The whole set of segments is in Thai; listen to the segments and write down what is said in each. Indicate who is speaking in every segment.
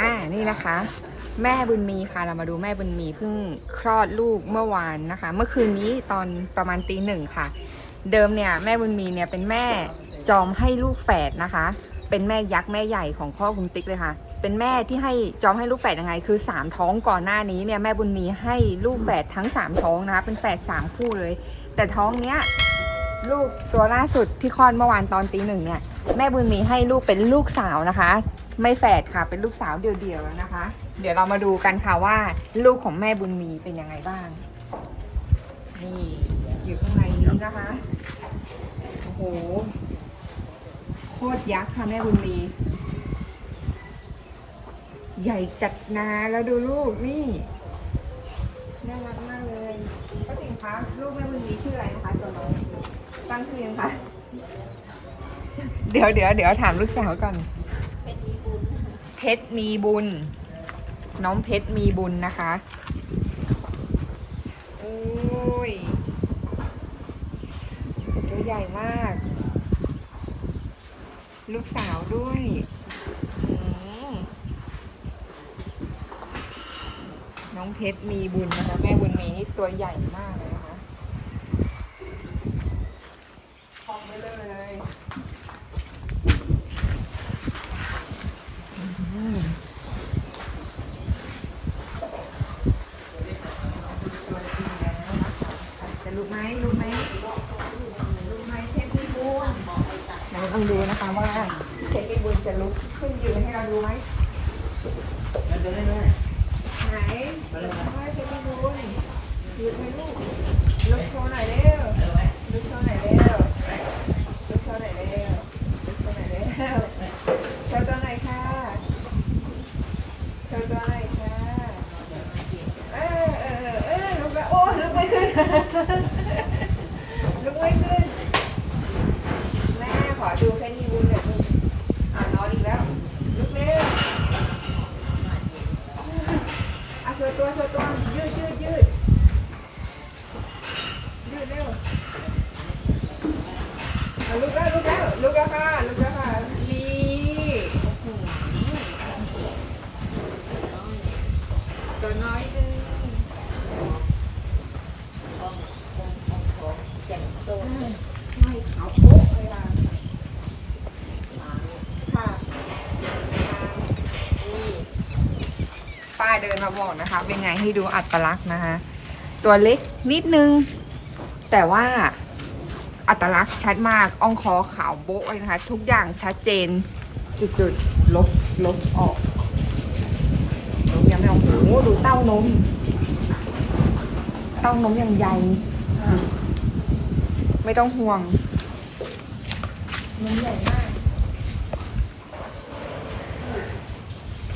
Speaker 1: อ่านี่นะคะ แม่บุญมีค่ะเรามาดูแม่บุญมีเพิ่งคลอดลูกเมื่อวานนะคะ เมื่อคืนนี้ตอนประมาณตีหนึ่งค่ะ เดิมเนี่ยแม่บุญมีเนี่ยเป็นแม่จอมให้ลูกแฝดนะคะ เป็นแม่ยักษ์แม่ใหญ่ของพ่อคุณติ๊กเลยค่ะ เป็นแม่ที่ให้จอมให้ลูกแฝดยังไง คือสามท้องก่อนหน้านี้เนี่ยแม่บุญมีให้ลูกแฝดทั้งสามท้องนะคะเป็นแฝดสามคู่เลย แต่ท้องเนี้ยลูกตัวล่าสุดที่คลอดเมื่อวานตอนตีหนึ่งเนี่ยแม่บุญมีให้ลูกเป็นลูกสาวนะคะ ไม่แฝดค่ะ เป็นลูกสาวเดียวๆแล้วนะคะ เดี๋ยวเรามาดูกันค่ะว่า ลูกของแม่บุญมีเป็นยังไงบ้าง นี่อยู่ข้างในนี้นะคะ โอ้โห โคตรยักษ์ค่ะแม่บุญมี ใหญ่จัดนาแล้วดูลูกนี่น่ารักมากเลยป้าติ๋งคะลูกแม่บุญมีชื่ออะไรนะคะตัวน้องตั้งชื่อยังคะเดี๋ยวเดี๋ยวเดี๋ยวถามลูกสาวก่อน เพชรมีบุญ น้องเพชรมีบุญนะคะโอ้ยตัวใหญ่มาก ลูกสาวด้วยน้องเพชรมีบุญนะคะแม่บุญมีนี่ตัวใหญ่มากเลยนะคะพองไปเลยเลยอืมตัวจริงแล้วนะคะจะรู้ไหมรู้ไหมรู้ไหมเพชรมีบุญ ลองดูนะคะว่าเค้กไปบุญจะลุกขึ้นยืนให้เราดูไหมได้ไหมว่าเค้กไอ้บุญยืนไหมลูกลุกโชว์หน่อยเร็วลุกโชว์หน่อยเร็วลุกโชว์หน่อยเร็วลุกโชว์หน่อยเร็วโชว์ตัวไหนอยค่ะโชว์ตัวไหนอยค่ะเออเออเออเออลุกแล้วโอ้ลุกไม่ขึ้น ลุกไม่ขึ้น แม่ขอดูแค่นี้บุญหน่อยลูกอ่านอนอีกแล้ว ลุกเร็วอะโชว์ตัวโชว์ตัว ยืดยืดยืดยืดเร็วอะ ลุกแล้วลุกแล้วลุกแล้วค่ะลุกแล้วค่ะนี่ตัวน้อยนึงไม่ขาวโป๊ะเลยค่ะค่ะนี่ป้าเดินมาบอกนะคะ เป็นไงให้ดูอัตลักษณ์นะคะ ตัวเล็กนิดนึง แต่ว่า อัตลักษณ์ชัดมากอ่องคอขาวโบ๊ะเลยนะคะ ทุกอย่างชัดเจน จุดๆลบลบออกลบยังไม่ออกโอ้โหดูเต้านม เต้านมอย่างใหญ่ไม่ต้องห่วงนมใหญ่มาก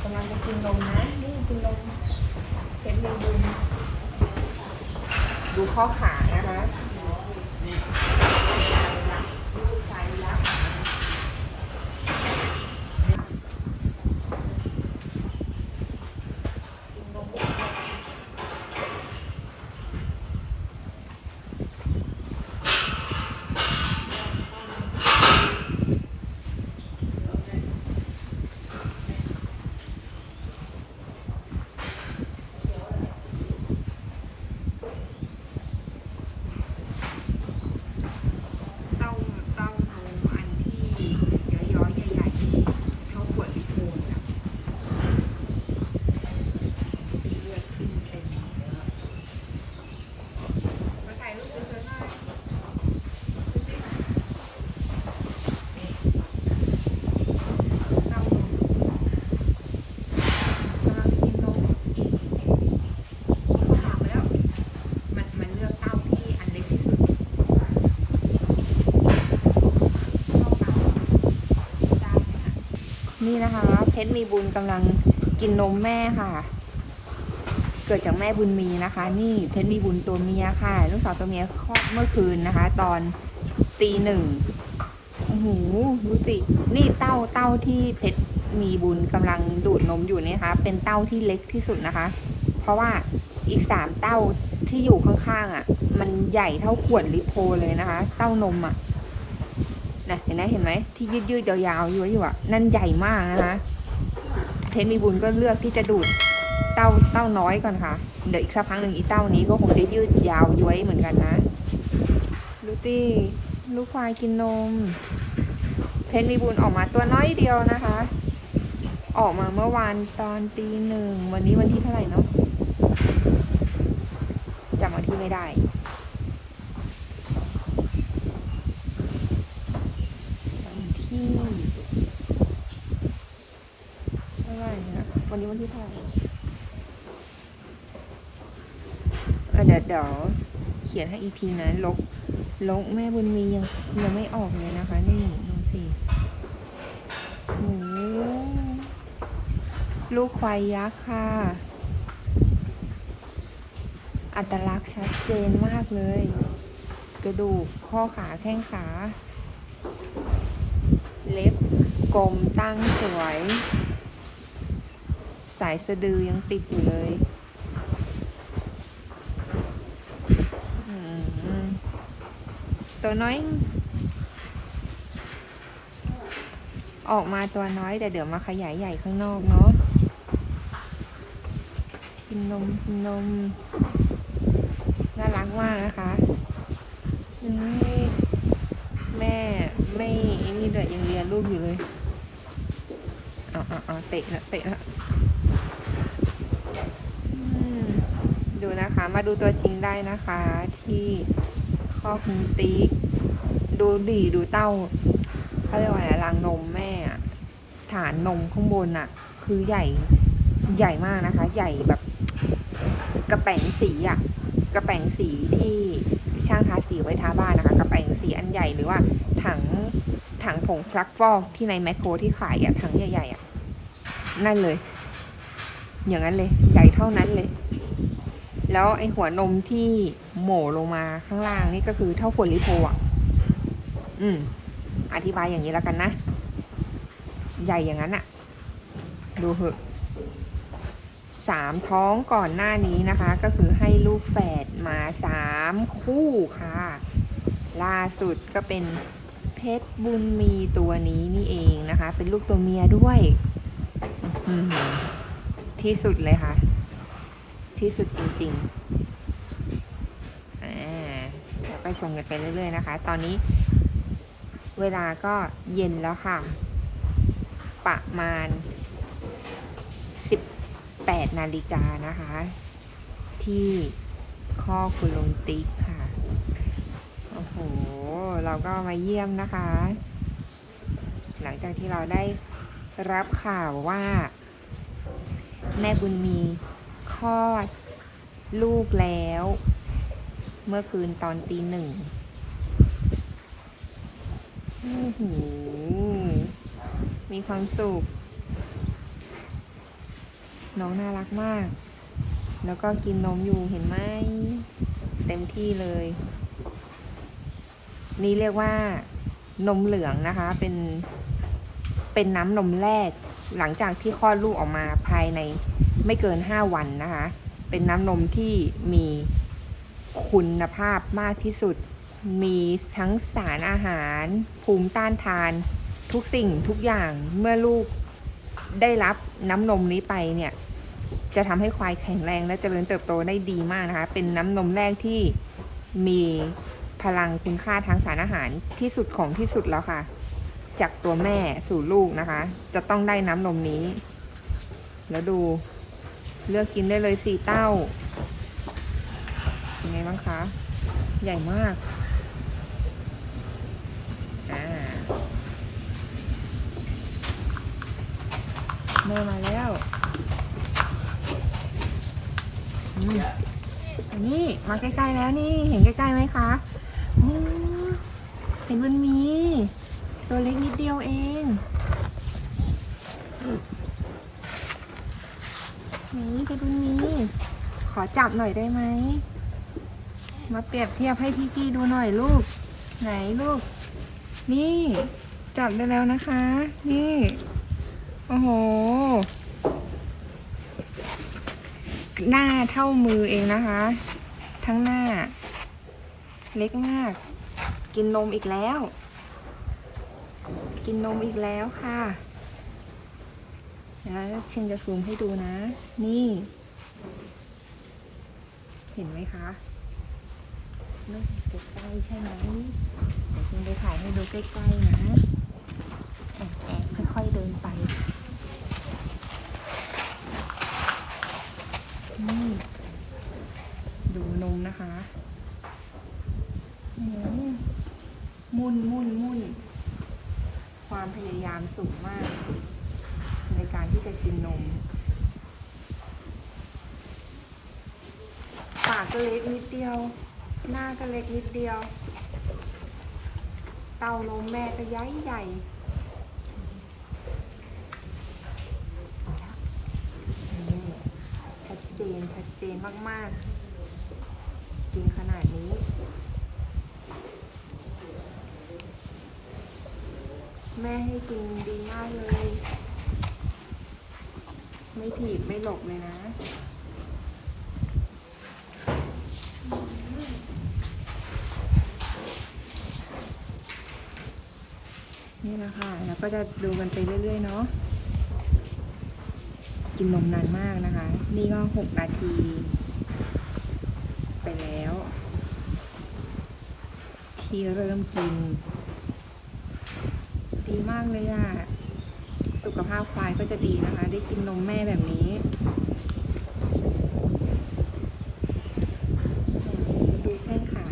Speaker 1: กำลังจะกินนมนะ นี่กินนมเพชรมีบุญดูข้อขานะคะสายยักษ์กินนมเต้าเต้านมอันที่ย้อยๆใหญ่ๆเท่าขวดลิโคนอะสีเลือดขึ้นเต็มมาถ่ายรูปเฉยๆหน่อยเต้านมกำลังกินนมเขาถามไปแล้ว มันมันเลือกเต้าที่อันเล็กที่สุด นี่นะคะเพชรมีบุญกำลังกินนมแม่ค่ะ เกิดจากแม่บุญมีนะคะ นี่เพชรมีบุญตัวเมียค่ะลูกสาวตัวเมียคลอดเมื่อคืนนะคะ ตอนตีหนึ่งโอ้โหดูสินี่เต้าเต้าที่เพชรมีบุญกำลังดูดนมอยู่นี่นะคะ เป็นเต้าที่เล็กที่สุดนะคะ เพราะว่าอีกสามเต้าที่อยู่ข้างๆอะ มันใหญ่เท่าขวดลิโพเลยนะคะ เต้านมอะ นะเห็นไหมเห็นไหมที่ยืดยืดยาวๆอยู่อยู่อะนั่นใหญ่มากนะคะเพชรมีบุญก็เลือกที่จะดูดเต้าเต้าน้อยก่อนค่ะ เดี๋ยวอีกสักพักหนึ่งอีเต้านี้ก็คงจะยืดยาวย้วยเหมือนกันนะดูตี้ลูกควายกินนม เพชรมีบุญออกมาตัวน้อยเดียวนะคะ ออกมาเมื่อวานตอนตีหนึ่งวันนี้วันที่เท่าไหร่เนาะจำวันที่ไม่ได้ วันที่เท่าไหร่นะ วันนี้วันที่เท่าไหร่เดี๋ยวเดี๋ยวเขียนให้อีกทีนะลกลกแม่บุญมียังยังไม่ออกเลยนะคะ นี่ดูสิโอ้ลูกควายยักษ์ค่ะ อัตลักษณ์ชัดเจนมากเลย กระดูกข้อขาแข้งขา เล็บกลมตั้งสวยายสะดือยังติดอยู่เลยตัวน้อย ออกมาตัวน้อยแต่เดี๋ยวมาขยายใหญ่ข้างนอกเนาะกินนมกินนม น่ารักมากนะคะอืมแม่ไม่นี่เดือยังเรียนลูกอยู่เลย เอาเอาเอาเตะละเตะละอืม ดูนะคะ มาดูตัวจริงได้นะคะ ที่ข้อคุณติ๊กดูดีดูเต้าเขาเรียกว่าอะไรรางนมแม่อะฐานนมข้างบนอะคือใหญ่ใหญ่มากนะคะ ใหญ่แบบ กระแป๋งสีอะกระแป๋งสีที่ช่างทาสีไว้ทาบ้านนะคะ กระแป๋งสีอันใหญ่หรือว่าถังถังผงฟลักฟอกที่ในแมคโครที่ขายอะถังใหญ่ๆอะนั่นเลย อย่างนั้นเลย ใหญ่เท่านั้นเลย แล้วไอหัวนมที่โหม่ลงมาข้างล่างนี่ก็คือเท่าฝนลิโพอะ อืม อธิบายอย่างนี้แล้วกันนะ ใหญ่อย่างนั้นอะดูเหอะสามท้องก่อนหน้านี้นะคะ ก็คือให้ลูกแฝดมาสามคู่ค่ะ ล่าสุดก็เป็นเพชรบุญมีตัวนี้นี่เองนะคะ เป็นลูกตัวเมียด้วย ที่สุดเลยค่ะ ที่สุดจริงๆอ่าแล้วก็ชมกันไปเรื่อยๆนะคะ ตอนนี้เวลาก็เย็นแล้วค่ะ ประมาณ 18 นาฬิกานะคะ ที่ข้อคุณลุงติ๊กค่ะ โอ้โห เราก็มาเยี่ยมนะคะ หลังจากที่เราได้รับข่าวว่า แม่บุญมี คลอด ลูกแล้ว เมื่อคืนตอนตีหนึ่งโอ้โหมีความสุข น้องน่ารักมาก แล้วก็กินนมอยู่เห็นไหม เต็มที่เลย นี่เรียกว่านมเหลืองนะคะ เป็น เป็นน้ำนมแรก หลังจากที่คลอดลูกออกมาภายใน ไม่เกินห้าวันนะคะ เป็นน้ำนมที่มีคุณภาพมากที่สุด มีทั้งสารอาหาร ภูมิต้านทาน ทุกสิ่งทุกอย่างเมื่อลูกได้รับน้ำนมนี้ไปเนี่ย จะทำให้ควายแข็งแรงและเจริญเติบโตได้ดีมากนะคะ เป็นน้ำนมแรกที่มีพลังคุณค่าทางสารอาหารที่สุดของที่สุดแล้วค่ะ จากตัวแม่สู่ลูกนะคะ จะต้องได้น้ำนมนี้ แล้วดู เลือกกินได้เลยสี่เต้าเป็นไงบ้างคะ ใหญ่มากอ่าแม่มาแล้วนี่มาใกล้ๆแล้วนี่ เห็นใกล้ๆไหมคะเห็นมันมี ตัวเล็กนิดเดียวเอง นี่เพชรบุญมีขอจับหน่อยได้ไหม มาเปรียบเทียบให้พี่ๆดูหน่อยลูก ไหนลูก นี่จับได้แล้วนะคะ นี่ โอ้โห หน้าเท่ามือเองนะคะ ทั้งหน้า เล็กมาก กินนมอีกแล้ว กินนมอีกแล้วค่ะ แล้วเชงจะซูมให้ดูนะ นี่ เห็นไหมคะนู่นใกล้ใช่ไหมเดี๋ยวเชงไปถ่ายให้ดูใกล้ๆนะแอบแอบค่อยๆเดินไป นี่ ดูนมนะคะมุ่นมุ่นมุ่นความพยายามสูงมาก กินนม ปากก็เล็กนิดเดียว หน้าก็เล็กนิดเดียว เต้านมแม่ก็ย้ายใหญ่ชัดเจนชัดเจนมาก ๆ กินขนาดนี้แม่ให้กินดีมากเลย ไม่ถีบไม่หลบเลยนะ นี่แหละค่ะแล้วก็จะดูกันไปเรื่อย ๆ เนาะกินนมนานมากนะคะ นี่ก็หกนาที ไปแล้ว ที่เริ่มกิน ดีมากเลยอะ สุขภาพควายก็จะดีนะคะ ได้กินนมแม่แบบนี้ ดูแข้งขา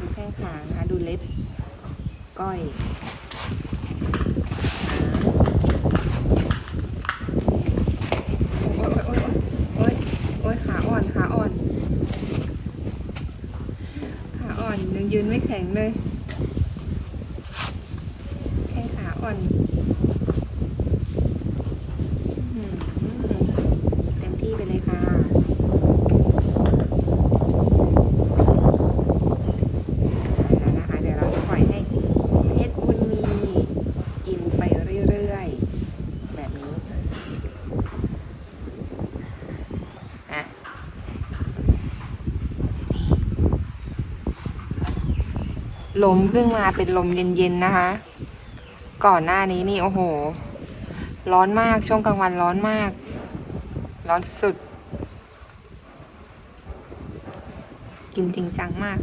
Speaker 1: ดูแข้งขานะคะ ดูเล็บ ก้อยขาโอ๊ยโอ๊ยโอ๊ยโอ๊ยโอ๊ยขาอ่อน ขาอ่อน ขาอ่อนยังยืนไม่แข็งเลย แข้งขาอ่อนอื้อหือเต็มที่ไปเลยค่ะ แล้วนะคะ เดี๋ยวเราจะปล่อยให้เพชรบุญมีกินไปเรื่อยๆ แบบนี้อะ ลมเพิ่งมาเป็นลมเย็นๆนะคะ ก่อนหน้านี้นี่โอ้โห ร้อนมากช่วงกลางวันร้อนมาก ร้อนสุด กินจริงจังมาก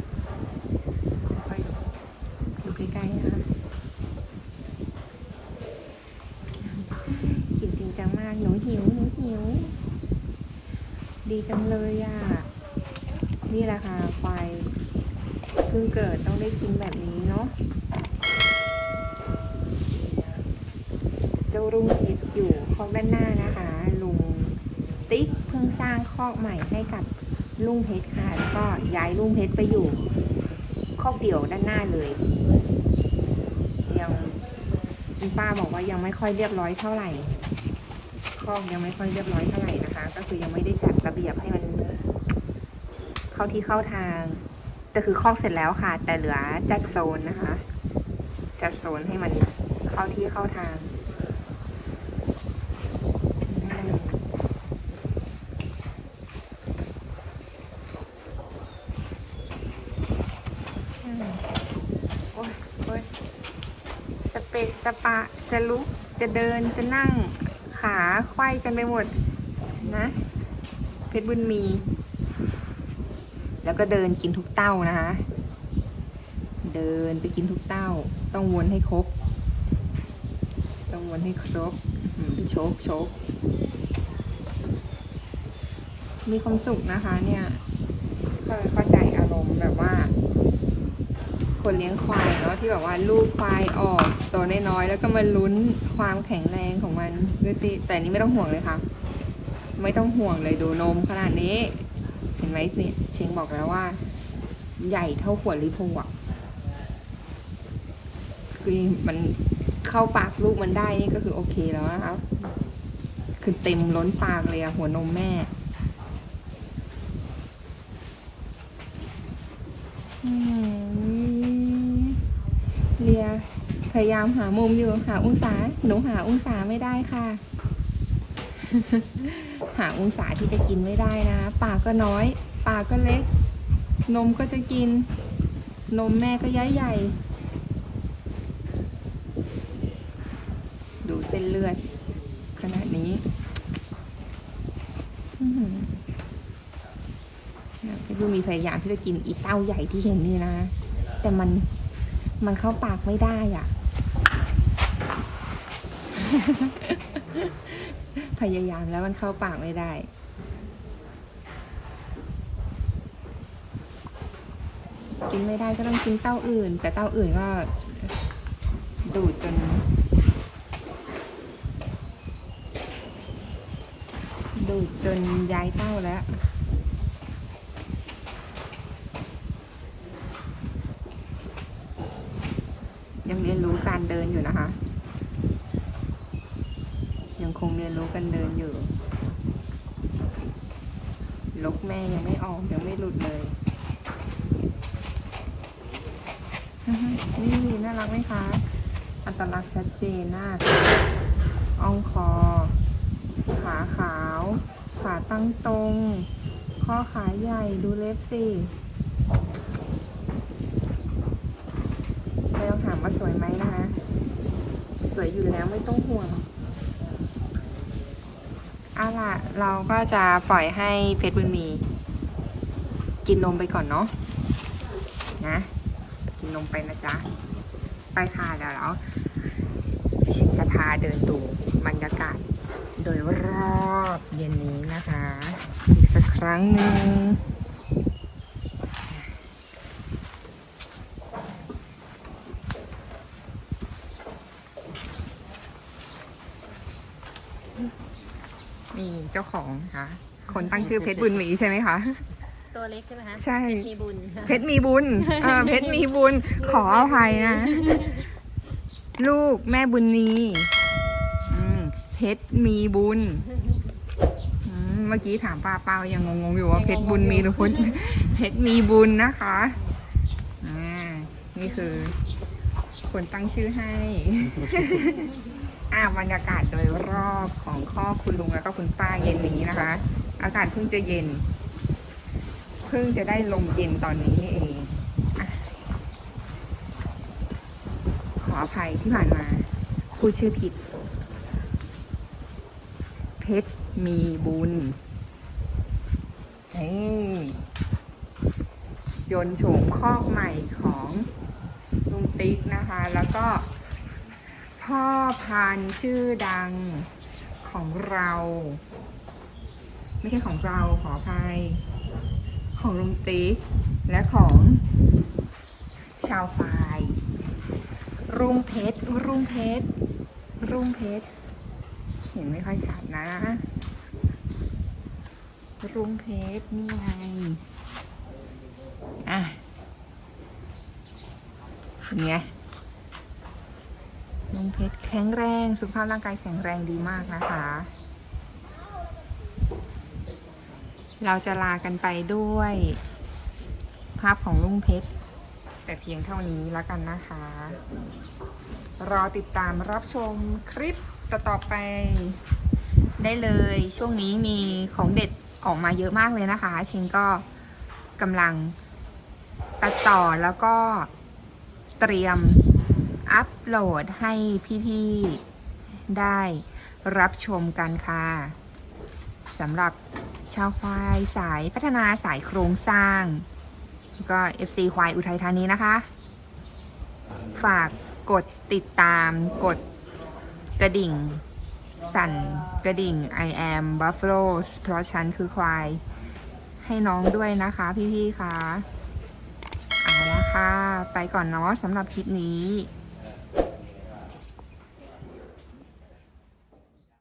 Speaker 1: อยดูใกล้ๆนะคะกินจริงจังมากหนูหิวหนูหิว ดีจังเลยอะ นี่แหละค่ะควาย เพิ่งเกิดต้องได้กินแบบนี้เนาะเจ้ารุ่งเพชรอยู่คอกด้านหน้านะคะ ลุงติ๊กเพิ่งสร้างคอกใหม่ให้กับลุงเพชรค่ะแล้วก็ย้ายลุงเพชรไปอยู่คอกเดี่ยวด้านหน้าเลย ยังคุณป้าบอกว่ายังไม่ค่อยเรียบร้อยเท่าไหร่คอกยังไม่ค่อยเรียบร้อยเท่าไหร่นะคะ ก็คือยังไม่ได้จัดระเบียบให้มัน เข้าที่เข้าทาง แต่คือคอกเสร็จแล้วค่ะ แต่เหลือจัดโซนนะคะ จัดโซนให้มันเข้าที่เข้าทางอืมโอ้ยโอ้ยสเปะสปะจะลุก จะเดินจะนั่งขาไขว้กันไปหมด นะ เพชรบุญมี แล้วก็เดินกินทุกเต้านะคะ เดินไปกินทุกเต้า ต้องวนให้ครบ ต้องวนให้ครบโชกโชกมีความสุขนะคะเนี่ยเข้าใจอารมณ์แบบว่า คนเลี้ยงควายเนาะที่แบบว่าลูกควายออกตัวน้อยๆแล้วก็มาลุ้นความแข็งแรงของมันด้วยติแต่นี้ไม่ต้องห่วงเลยค่ะ ไม่ต้องห่วงเลยดูนมขนาดนี้ ไหมเนี่ยเชงบอกแล้วว่า ใหญ่เท่าขวดลิโพอะคือมันเข้าปากลูกมันได้นี่ก็คือโอเคแล้วนะคะคือเต็มล้นปากเลยอะหัวนมแม่ เลียพยายามหามุมอยู่หาองศาหนูหาองศาไม่ได้ค่ะ หาองศาที่จะกินไม่ได้นะปากก็น้อย ปากก็เล็ก นมก็จะกิน นมแม่ก็ย้ายใหญ่ ดูเส้นเลือด ขนาดนี้นี่ยพี่ดูมีพยายามที่จะกินอีเต้าใหญ่ที่เห็นนี่นะ แต่มันมันเข้าปากไม่ได้อะ พยายามแล้วมันเข้าปากไม่ได้ กินไม่ได้ก็ต้องกินเต้าอื่น แต่เต้าอื่นก็ดูดจน ดูดจนย้ายเต้าแล้วยังเรียนรู้การเดินอยู่นะคะ คงเรียนรู้การเดินอยู่ลกแม่ยังไม่ออกยังไม่หลุดเลยนี่น่ารักไหมคะ อัตลักษณ์ชัดเจนมาอ่องคอ ขาขาว ขาตั้งตรง ข้อขาใหญ่ดูเล็บสิไม่ต้องถามว่าสวยไหมนะคะ สวยอยู่แล้วไม่ต้องห่วง เอาล่ะ เราก็จะปล่อยให้เพชรบุญมี กินนมไปก่อนเนาะนะ กินนมไปนะจ๊ะ ไปค่ะเดี๋ยวเราฉันจะพาเดินดูบรรยากาศ โดยรอบเย็นนี้นะคะ อีกสักครั้งหนึ่งนี่เจ้าของ ค่ะคนตั้งชื่อเพชรบุญหมีใช่ไหมคะ
Speaker 2: ตัวเล็กใช่ไหมคะ
Speaker 1: ใช่
Speaker 2: มีบุญ
Speaker 1: เพชรมีบุญเออเพชรมีบุญ ขออภัยนะ ลูกแม่บุญนีอืมเพชรมีบุญอืมเมื่อกี้ถามป้าเป้ายังงงๆอยู่ว่าเพชรบุญมีหรือพุทธเพชรมีบุญนะคะอ่านี่คือ คนตั้งชื่อให้ อ่าบรรยากาศโดยรอบของข้อคุณลุงแล้วก็คุณป้าเย็นนี้นะคะ อากาศเพิ่งจะเย็น เพิ่งจะได้ลมเย็นตอนนี้นี่เองอขออภัยที่ผ่านมาพูดชื่อผิด เพชรมีบุญนี่ยนต์โฉมคอกใหม่ของลุงติ๊กนะคะ แล้วก็ พ่อพันธุ์ชื่อดังของเรา ไม่ใช่ของเราขออภัย ของลุงติ๊กและของชาวฟาย รุ่งเพชร รุ่งเพชร รุ่งเพชร เห็นไม่ค่อยชัดนะ รุ่งเพชร นี่ไง อะเป็นไงรุ่งเพชรแข็งแรง สุขภาพร่างกายแข็งแรงดีมากนะคะ เราจะลากันไปด้วย ภาพของลุงเพชร แต่เพียงเท่านี้แล้วกันนะคะ รอติดตามรับชมคลิปต่อๆไปได้เลยช่วงนี้มีของเด็ดออกมาเยอะมากเลยนะคะเชงก็กำลังตัดต่อแล้วก็เตรียม อัปโหลดให้พี่ๆได้รับชมกันค่ะสำหรับชาวควายสายพัฒนาสายโครงสร้างก็ FC ควายอุทัยธานีนะคะ ฝากกดติดตามกดกระดิ่ง สั่นกระดิ่ง I am Buffalo เพราะฉันคือควาย ให้น้องด้วยนะคะพี่ๆคะเอาละค่ะ ไปก่อนเนาะสำหรับคลิปนี้